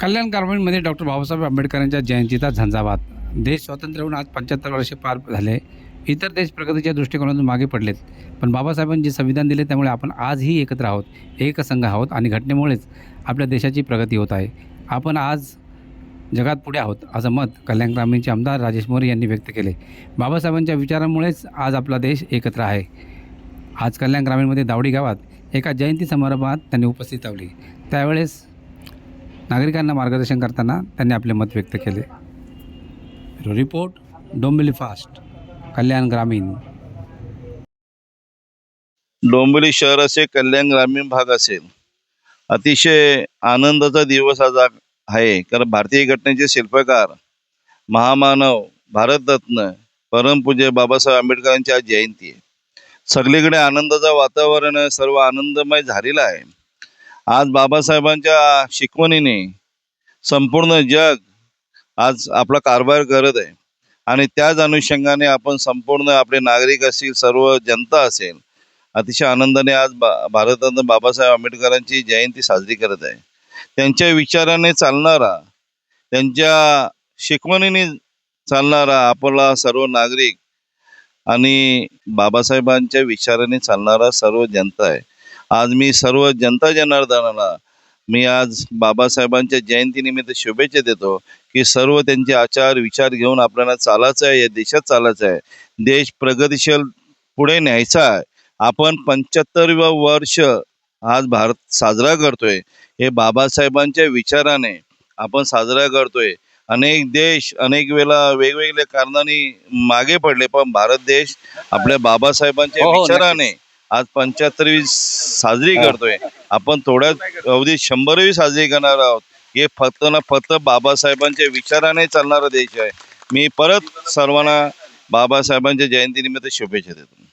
कल्याण ग्रामीणमध्ये डॉक्टर बाबासाहेब आंबेडकरांच्या जयंतीचा झंझावात. देश स्वातंत्र्य होऊन आज पंच्याहत्तर वर्षे पार झाले. इतर देश प्रगतीच्या दृष्टिकोनातून मागे पडलेत. पण बाबासाहेबांनी जे संविधान दिले त्यामुळे आपण आजही एकत्र आहोत एकसंघ आहोत आणि घटनेमुळेच आपल्या देशाची प्रगती होत आहे. आपण आज जगात पुढे आहोत असं मत कल्याण ग्रामीणचे आमदार राजेश मोरे यांनी व्यक्त केले. बाबासाहेबांच्या विचारांमुळेच आज आपला देश एकत्र आहे. आज कल्याण ग्रामीणमध्ये दावडी गावात एका जयंती समारंभात त्यांनी उपस्थित लावली त्यावेळेस नागरिकांना मार्गदर्शन करताना त्यांनी आपले मत व्यक्त केले. रिपोर्ट डोंबिवली फास्ट कल्याण ग्रामीण. डोंबिवली शहर असेल कल्याण ग्रामीण भाग असेल. अतिशय आनंदाचा दिवस आज आहे. कारण भारतीय घटनेचे शिल्पकार महामानव भारतरत्न परमपूज्य बाबासाहेब आंबेडकरांची आज जयंती आहे. सगळीकडे आनंदाचं वातावरण सर्व आनंदमय झालेलं आहे. आज बाबासाहेबांच्या शिकवणीने संपूर्ण जग आज आपला कारभार करत आहे. आणि त्याच अनुषंगाने आपण संपूर्ण आपले नागरिक असतील सर्व जनता असेल अतिशय आनंदाने आज बा भारतात बाबासाहेब आंबेडकरांची जयंती साजरी करत आहे. त्यांच्या विचाराने चालणारा त्यांच्या शिकवणीने चालणारा आपला सर्व नागरिक आणि बाबासाहेबांच्या विचाराने चालणारा सर्व जनता आहे. आज मी सर्व जनता जनार्दनाला मी आज बाबासाहेबांच्या जयंतीनिमित्त शुभेच्छा देतो की सर्व त्यांचे आचार विचार घेऊन आपल्याला चालायचं आहे या देशात चालायचं आहे. देश प्रगतीशील पुढे न्यायचा आहे. आपण पंच्याहत्तरवं वर्ष आज भारत साजरा करतोय. हे बाबासाहेबांच्या विचाराने आपण साजरा करतोय. अनेक देश अनेक वेळा वेगवेगळ्या कारणाने मागे पडले पण भारत देश आपल्या बाबासाहेबांच्या हो, हो, विचाराने आज पंच्याहत्तरवी साजरी करतोय. आपण थोड्याच अवधीत शंभरवी साजरी करणार आहोत. हे फक्त ना फक्त बाबासाहेबांच्या विचाराने चालणारा देश आहे. मी परत सर्वांना बाबासाहेबांच्या जयंतीनिमित्त शुभेच्छा देतो.